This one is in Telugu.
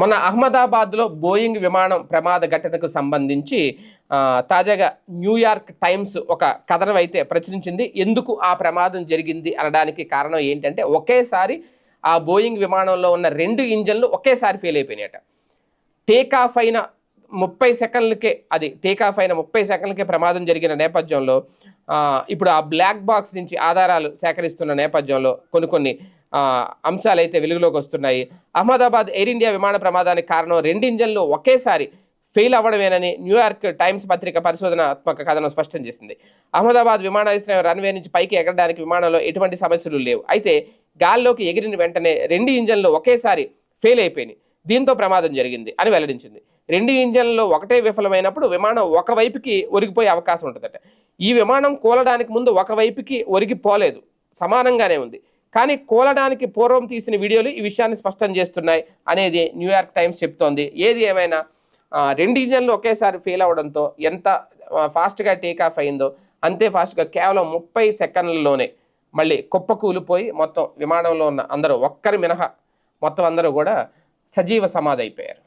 మొన్న అహ్మదాబాద్లో బోయింగ్ విమానం ప్రమాద ఘటనకు సంబంధించి తాజాగా న్యూయార్క్ టైమ్స్ ఒక కథనం అయితే ప్రచురించింది. ఎందుకు ఆ ప్రమాదం జరిగింది అనడానికి కారణం ఏంటంటే ఒకేసారి ఆ బోయింగ్ విమానంలో ఉన్న రెండు ఇంజన్లు ఒకేసారి ఫెయిల్ అయిపోయినాయట. టేక్ ఆఫ్ అయిన ముప్పై సెకండ్లకే అది టేక్ ఆఫ్ అయిన ముప్పై సెకండ్లకే ప్రమాదం జరిగిన నేపథ్యంలో ఇప్పుడు ఆ బ్లాక్ బాక్స్ నుంచి ఆధారాలు సేకరిస్తున్న నేపథ్యంలో కొన్ని కొన్ని అంశాలు అయితే వెలుగులోకి వస్తున్నాయి. అహ్మదాబాద్ ఎయిర్ ఇండియా విమాన ప్రమాదానికి కారణం రెండు ఇంజన్లు ఒకేసారి ఫెయిల్ అవ్వడమేనని న్యూయార్క్ టైమ్స్ పత్రిక పరిశోధనాత్మక కథనం స్పష్టం చేసింది. అహ్మదాబాద్ విమానాశ్రయం రన్వే నుంచి పైకి ఎగరడానికి విమానంలో ఎటువంటి సమస్యలు లేవు. అయితే గాల్లోకి ఎగిరిన వెంటనే రెండు ఇంజన్లు ఒకేసారి ఫెయిల్ అయిపోయినాయి. దీంతో ప్రమాదం జరిగింది అని వెల్లడించింది. రెండు ఇంజన్లలో ఒకటే విఫలమైనప్పుడు విమానం ఒకవైపుకి ఒరిగిపోయే అవకాశం ఉంటుందట. ఈ విమానం కూలడానికి ముందు ఒకవైపుకి ఒరిగిపోలేదు. సమానంగానే ఉంది. కానీ కూలడానికి పూర్వం తీసిన వీడియోలు ఈ విషయాన్ని స్పష్టం చేస్తున్నాయి అనేది న్యూయార్క్ టైమ్స్ చెప్తోంది. ఏది ఏమైనా రెండు ఇంజన్లు ఒకేసారి ఫెయిల్ అవడంతో ఎంత ఫాస్ట్గా టేక్ ఆఫ్ అయిందో అంతే ఫాస్ట్గా కేవలం ముప్పై సెకండ్లలోనే మళ్ళీ కుప్ప కూలిపోయి మొత్తం విమానంలో ఉన్న అందరూ ఒక్కరి మినహా మొత్తం అందరూ కూడా సజీవ సమాధి అయిపోయారు.